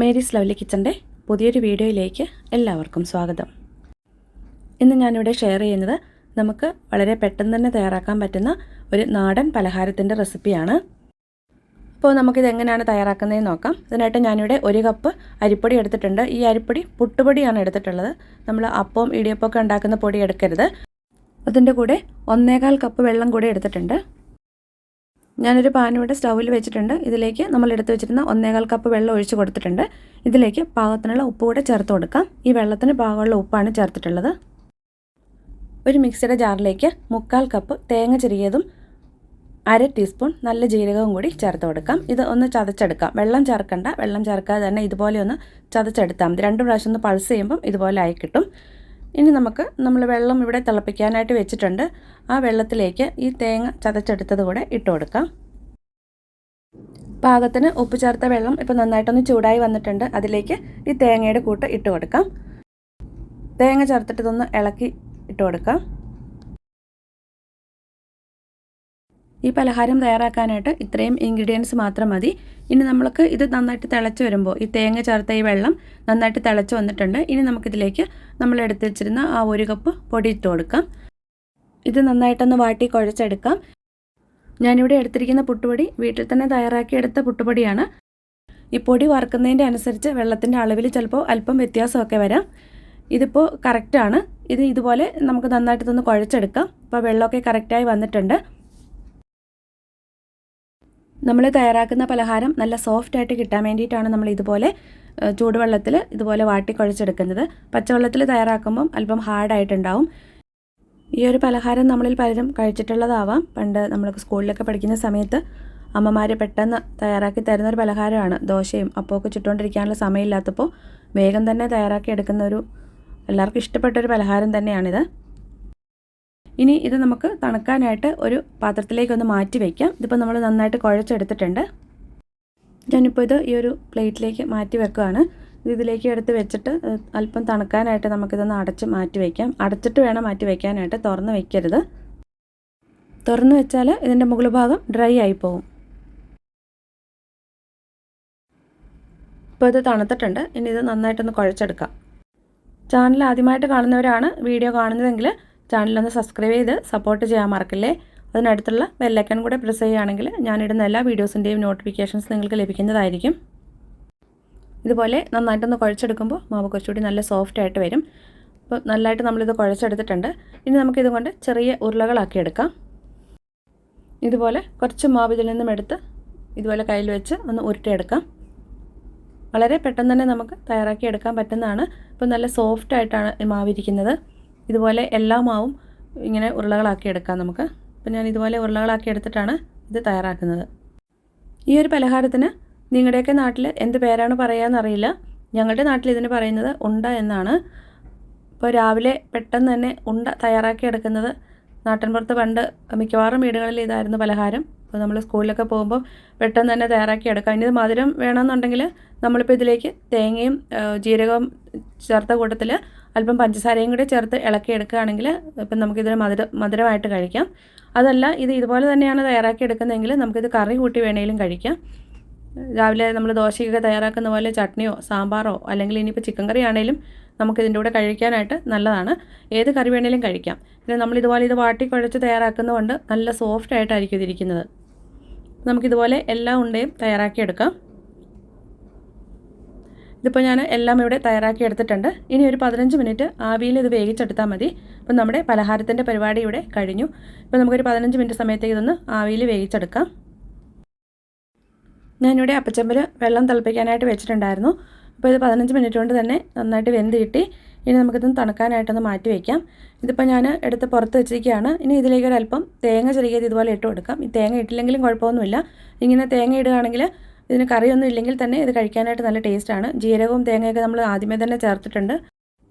Mary's lovely കിച്ചന്റെ പുതിയൊരു വീഡിയോയിലേക്ക് എല്ലാവർക്കും സ്വാഗതം. ഇന്ന് ഞാനിവിടെ ഷെയർ ചെയ്യുന്നത് നമുക്ക് വളരെ പെട്ടെന്ന് തന്നെ തയ്യാറാക്കാൻ പറ്റുന്ന ഒരു നാടൻ പലഹാരത്തിന്റെ റെസിപ്പിയാണ്. അപ്പോൾ നമുക്കിത് എങ്ങനെയാണ് തയ്യാറാക്കുന്നതെന്ന് നോക്കാം. ഇതിനായിട്ട് ഞാനിവിടെ ഒരു കപ്പ് അരിപ്പൊടി എടുത്തിട്ടുണ്ട്. ഈ അരിപ്പൊടി പുട്ടുപൊടിയാണ് എടുത്തിട്ടുള്ളത്. നമ്മൾ അപ്പവും ഇടിയപ്പമൊക്കെ ഉണ്ടാക്കുന്ന പൊടി എടുക്കരുത്. അതിന്റെ കൂടെ ഒന്നേകാൽ കപ്പ് വെള്ളം കൂടെ എടുത്തിട്ടുണ്ട്. ഞാനൊരു പാൻ ഇവിടെ സ്റ്റൗവിൽ വെച്ചിട്ടുണ്ട്. ഇതിലേക്ക് നമ്മൾ എടുത്തു വെച്ചിരുന്ന ഒന്നേകാൽ കപ്പ് വെള്ളം ഒഴിച്ച് കൊടുത്തിട്ടുണ്ട്. ഇതിലേക്ക് പാകത്തിനുള്ള ഉപ്പ് കൂടെ ചേർത്ത് കൊടുക്കാം. ഈ വെള്ളത്തിന് പാകമുള്ള ഉപ്പാണ് ചേർത്തിട്ടുള്ളത്. ഒരു മിക്സിയുടെ ജാറിലേക്ക് മുക്കാൽ കപ്പ് തേങ്ങ ചെറിയതും അര ടീസ്പൂൺ നല്ല ജീരകവും കൂടി ചേർത്ത് കൊടുക്കാം. ഇത് ഒന്ന് ചതച്ചെടുക്കാം. വെള്ളം ചേർക്കണ്ട. വെള്ളം ചേർക്കാതെ തന്നെ ഇതുപോലെ ഒന്ന് ചതച്ചെടുത്താൽ മതി. രണ്ട് പ്രാവശ്യം ഒന്ന് പൾസ് ചെയ്യുമ്പം ഇതുപോലെ ആയി കിട്ടും. ഇനി നമുക്ക് നമ്മൾ വെള്ളം ഇവിടെ തിളപ്പിക്കാനായിട്ട് വെച്ചിട്ടുണ്ട്. ആ വെള്ളത്തിലേക്ക് ഈ തേങ്ങ ചതച്ചെടുത്തത് കൂടെ ഇട്ട് കൊടുക്കാം. പാകത്തിന് ഉപ്പ് ചേർത്ത വെള്ളം ഇപ്പോൾ നന്നായിട്ടൊന്ന് ചൂടായി വന്നിട്ടുണ്ട്. അതിലേക്ക് ഈ തേങ്ങയുടെ കൂട്ട് ഇട്ട് കൊടുക്കാം. തേങ്ങ ചേർത്തിട്ട് ഇതൊന്ന് ഇളക്കി ഇട്ട് കൊടുക്കാം. ഈ പലഹാരം തയ്യാറാക്കാനായിട്ട് ഇത്രയും ഇൻഗ്രീഡിയൻസ് മാത്രം മതി. ഇനി നമ്മൾക്ക് ഇത് നന്നായിട്ട് തിളച്ച് വരുമ്പോൾ ഈ തേങ്ങ ചേർത്ത ഈ വെള്ളം നന്നായിട്ട് തിളച്ച് വന്നിട്ടുണ്ട്. ഇനി നമുക്കിതിലേക്ക് നമ്മൾ എടുത്തു വെച്ചിരുന്ന ആ ഒരു കപ്പ് പൊടി കൊടുക്കാം. ഇത് നന്നായിട്ടൊന്ന് വാട്ടി കുഴച്ചെടുക്കാം. ഞാനിവിടെ എടുത്തിരിക്കുന്ന പുട്ടുപൊടി വീട്ടിൽ തന്നെ തയ്യാറാക്കിയെടുത്ത പുട്ടുപൊടിയാണ്. ഈ പൊടി വറുക്കുന്നതിന്റെ അനുസരിച്ച് വെള്ളത്തിന്റെ അളവിൽ ചിലപ്പോൾ അല്പം വ്യത്യാസമൊക്കെ വരാം. ഇതിപ്പോൾ കറക്റ്റാണ് ഇത് ഇതുപോലെ നമുക്ക് നന്നായിട്ട് ഇതൊന്ന് കുഴച്ചെടുക്കാം. അപ്പോൾ വെള്ളമൊക്കെ കറക്റ്റായി വന്നിട്ടുണ്ട്. നമ്മൾ തയ്യാറാക്കുന്ന പലഹാരം നല്ല സോഫ്റ്റ് ആയിട്ട് കിട്ടാൻ വേണ്ടിയിട്ടാണ് നമ്മൾ ഇതുപോലെ ചൂടുവെള്ളത്തിൽ ഇതുപോലെ വാട്ടി കുഴച്ചെടുക്കുന്നത്. പച്ചവെള്ളത്തിൽ തയ്യാറാക്കുമ്പം അല്പം ഹാർഡായിട്ടുണ്ടാവും ഈ ഒരു പലഹാരം നമ്മളിൽ പലരും കഴിച്ചിട്ടുള്ളതാവാം. പണ്ട് നമ്മൾ സ്കൂളിലൊക്കെ പഠിക്കുന്ന സമയത്ത് അമ്മമാർ പെട്ടെന്ന് തയ്യാറാക്കി തരുന്ന ഒരു പലഹാരമാണ്. ദോശയും അപ്പമൊക്കെ ചുട്ടുകൊണ്ടിരിക്കാനുള്ള സമയമില്ലാത്തപ്പോൾ വേഗം തന്നെ തയ്യാറാക്കി എടുക്കുന്ന ഒരു എല്ലാവർക്കും ഇഷ്ടപ്പെട്ട ഒരു പലഹാരം തന്നെയാണിത്. ഇനി ഇത് നമുക്ക് തണുക്കാനായിട്ട് ഒരു പാത്രത്തിലേക്ക് ഒന്ന് മാറ്റി വയ്ക്കാം ഇതിപ്പോൾ നമ്മൾ നന്നായിട്ട് കുഴച്ചെടുത്തിട്ടുണ്ട്. ഞാനിപ്പോൾ ഇത് ഈ ഒരു പ്ലേറ്റിലേക്ക് മാറ്റി വെക്കുകയാണ് ഇതിലേക്ക് എടുത്ത് വെച്ചിട്ട് അല്പം തണുക്കാനായിട്ട് നമുക്കിതൊന്ന് അടച്ച് മാറ്റി വയ്ക്കാം അടച്ചിട്ട് വേണം മാറ്റി വയ്ക്കാനായിട്ട് തുറന്ന് വയ്ക്കരുത് തുറന്ന് വെച്ചാൽ ഇതിന്റെ മുകൾ ഭാഗം ഡ്രൈ ആയി പോകും ഇപ്പോൾ ഇത് തണുത്തിട്ടുണ്ട്. ഇനി ഇത് നന്നായിട്ടൊന്ന് കുഴച്ചെടുക്കാം. ചാനൽ ആദ്യമായിട്ട് കാണുന്നവരാണ് വീഡിയോ കാണുന്നതെങ്കിൽ ചാനലൊന്ന് സബ്സ്ക്രൈബ് ചെയ്ത് സപ്പോർട്ട് ചെയ്യാൻ മറക്കില്ലേ? അതിനടുത്തുള്ള ബെല്ലൈക്കൺ കൂടെ പ്രസ് ചെയ്യുകയാണെങ്കിൽ ഞാനിടുന്ന എല്ലാ വീഡിയോസിന്റെയും നോട്ടിഫിക്കേഷൻസ് നിങ്ങൾക്ക് ലഭിക്കുന്നതായിരിക്കും. ഇതുപോലെ നന്നായിട്ടൊന്ന് കുഴച്ചെടുക്കുമ്പോൾ മാവ് കുറച്ചുകൂടി നല്ല സോഫ്റ്റ് ആയിട്ട് വരും. അപ്പോൾ നല്ലതായിട്ട് നമ്മളിത് കുഴച്ചെടുത്തിട്ടുണ്ട്. ഇനി നമുക്കിത് കൊണ്ട് ചെറിയ ഉരുളകളാക്കി എടുക്കാം. ഇതുപോലെ കുറച്ച് മാവ് ഇതിൽ നിന്നും എടുത്ത് ഇതുപോലെ കയ്യിൽ വെച്ച് ഒന്ന് ഉരുട്ടിയെടുക്കാം. വളരെ പെട്ടെന്ന് തന്നെ നമുക്ക് തയ്യാറാക്കി എടുക്കാൻ പറ്റുന്നതാണ്. ഇപ്പോൾ നല്ല സോഫ്റ്റ് ആയിട്ടാണ് മാവിരിക്കുന്നത് ഇതുപോലെ എല്ലാ മാവും ഇങ്ങനെ ഉരുളകളാക്കി എടുക്കാം നമുക്ക്. അപ്പോൾ ഞാൻ ഇതുപോലെ ഉരുളകളാക്കി എടുത്തിട്ടാണ് ഇത് തയ്യാറാക്കുന്നത്. ഈ ഒരു പലഹാരത്തിന് നിങ്ങളുടെയൊക്കെ നാട്ടിൽ എന്ത് പേരാണ് പറയുകയെന്നറിയില്ല ഞങ്ങളുടെ നാട്ടിൽ ഇതിന് പറയുന്നത് ഉണ്ട എന്നാണ്. ഇപ്പോൾ രാവിലെ പെട്ടെന്ന് തന്നെ ഉണ്ട തയ്യാറാക്കി എടുക്കുന്നത്. നാട്ടിൻപുറത്ത് പണ്ട് മിക്കവാറും വീടുകളിൽ ഇതായിരുന്നു പലഹാരം. അപ്പോൾ നമ്മൾ സ്കൂളിലൊക്കെ പോകുമ്പോൾ പെട്ടെന്ന് തന്നെ തയ്യാറാക്കി എടുക്കാം. ഇനി മധുരം വേണമെന്നുണ്ടെങ്കിൽ നമ്മളിപ്പോൾ ഇതിലേക്ക് തേങ്ങയും ജീരകവും ചേർത്ത കൂട്ടത്തിൽ അല്പം പഞ്ചസാരയും കൂടി ചേർത്ത് ഇളക്കി എടുക്കുകയാണെങ്കിൽ ഇപ്പം നമുക്കിതിന് മധുര മധുരമായിട്ട് കഴിക്കാം. അതല്ല ഇത് ഇതുപോലെ തന്നെയാണ് തയ്യാറാക്കി എടുക്കുന്നതെങ്കിൽ നമുക്കിത് കറി കൂട്ടി വേണമെങ്കിലും കഴിക്കാം. രാവിലെ നമ്മൾ ദോശയൊക്കെ തയ്യാറാക്കുന്ന പോലെ ചട്നിയോ സാമ്പാറോ അല്ലെങ്കിൽ ഇനിയിപ്പോൾ ചിക്കൻ കറി ആണെങ്കിലും നമുക്കിതിന്റെ കൂടെ കഴിക്കാനായിട്ട് നല്ലതാണ്. ഏത് കറി വേണമെങ്കിലും കഴിക്കാം. പിന്നെ നമ്മൾ ഇതുപോലെ ഇത് വാട്ടി കുഴച്ച് തയ്യാറാക്കുന്നതുകൊണ്ട് നല്ല സോഫ്റ്റ് ആയിട്ടായിരിക്കും ഇതിരിക്കുന്നത്. നമുക്കിതുപോലെ എല്ലാ ഉണ്ടയും തയ്യാറാക്കിയെടുക്കാം. ഇതിപ്പോൾ ഞാൻ എല്ലാം ഇവിടെ തയ്യാറാക്കി എടുത്തിട്ടുണ്ട് ഇനി ഒരു പതിനഞ്ച് മിനിറ്റ് ആവിയിൽ ഇത് വേവിച്ചെടുത്താൽ മതി. അപ്പം നമ്മുടെ പലഹാരത്തിന്റെ പരിപാടി ഇവിടെ കഴിഞ്ഞു. ഇപ്പോൾ നമുക്കൊരു പതിനഞ്ച് മിനിറ്റ് സമയത്തേക്ക് ഇതൊന്ന് ആവിയിൽ വേവിച്ചെടുക്കാം. ഞാനിവിടെ അപ്പച്ചമ്പിൽ വെള്ളം തിളപ്പിക്കാനായിട്ട് വെച്ചിട്ടുണ്ടായിരുന്നു. അപ്പോൾ ഇത് പതിനഞ്ച് മിനിറ്റ് കൊണ്ട് തന്നെ നന്നായിട്ട് വെന്ത് കിട്ടി. ഇനി നമുക്കിതൊന്ന് തണുക്കാനായിട്ടൊന്ന് മാറ്റി വയ്ക്കാം. ഇതിപ്പോൾ ഞാൻ എടുത്ത് പുറത്ത് വെച്ചിരിക്കുകയാണ്. ഇനി ഇതിലേക്ക് ഒരല്പം തേങ്ങ ചെറിയത് ഇതുപോലെ ഇട്ട് കൊടുക്കാം. ഈ തേങ്ങ ഇട്ടില്ലെങ്കിലും കുഴപ്പമൊന്നുമില്ല. ഇങ്ങനെ തേങ്ങ ഇടുകയാണെങ്കിൽ ഇതിന് കറിയൊന്നും ഇല്ലെങ്കിൽ തന്നെ ഇത് കഴിക്കാനായിട്ട് നല്ല ടേസ്റ്റാണ് ജീരകവും തേങ്ങയൊക്കെ നമ്മൾ ആദ്യമേ തന്നെ ചേർത്തിട്ടുണ്ട്.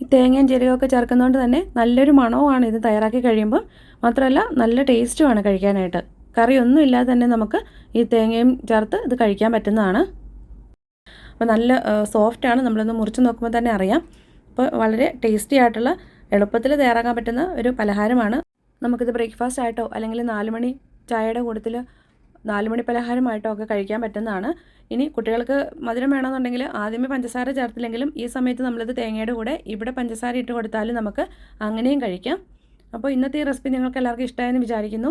ഈ തേങ്ങയും ജീരകമൊക്കെ ചേർക്കുന്നതുകൊണ്ട് തന്നെ നല്ലൊരു മണവുമാണ് ഇത് തയ്യാറാക്കി കഴിയുമ്പോൾ. മാത്രമല്ല നല്ല ടേസ്റ്റുമാണ് കഴിക്കാനായിട്ട്. കറിയൊന്നും ഇല്ലാതെ തന്നെ നമുക്ക് ഈ തേങ്ങയും ചേർത്ത് ഇത് കഴിക്കാൻ പറ്റുന്നതാണ്. അപ്പോൾ നല്ല സോഫ്റ്റാണ് നമ്മളൊന്ന് മുറിച്ച് നോക്കുമ്പോൾ തന്നെ അറിയാം. അപ്പോൾ വളരെ ടേസ്റ്റി ആയിട്ടുള്ള എളുപ്പത്തിൽ തയ്യാറാക്കാൻ പറ്റുന്ന ഒരു പലഹാരമാണ്. നമുക്കിത് ബ്രേക്ക്ഫാസ്റ്റ് ആയിട്ടോ അല്ലെങ്കിൽ നാലുമണി ചായയുടെ കൂട്ടത്തിൽ നാലുമണി പലഹാരമായിട്ടോ ഒക്കെ കഴിക്കാൻ പറ്റുന്നതാണ്. ഇനി കുട്ടികൾക്ക് മധുരം വേണമെന്നുണ്ടെങ്കിൽ ആദ്യമേ പഞ്ചസാര ചേർത്തില്ലെങ്കിലും ഈ സമയത്ത് നമ്മളിത് തേങ്ങയുടെ കൂടെ ഇവിടെ പഞ്ചസാര ഇട്ട് കൊടുത്താലും നമുക്ക് അങ്ങനെയും കഴിക്കാം. അപ്പോൾ ഇന്നത്തെ ഈ റെസിപ്പി നിങ്ങൾക്ക് എല്ലാവർക്കും ഇഷ്ടമായെന്ന് വിചാരിക്കുന്നു.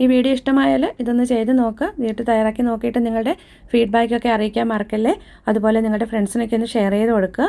ഈ വീഡിയോ ഇഷ്ടമായാൽ ഇതൊന്ന് ചെയ്ത് നോക്കുക. വീട്ടിൽ തയ്യാറാക്കി നോക്കിയിട്ട് നിങ്ങളുടെ ഫീഡ്ബാക്കൊക്കെ അറിയിക്കാൻ മറക്കല്ലേ? അതുപോലെ നിങ്ങളുടെ ഫ്രണ്ട്സിനൊക്കെ ഒന്ന് ഷെയർ ചെയ്ത് കൊടുക്കുക.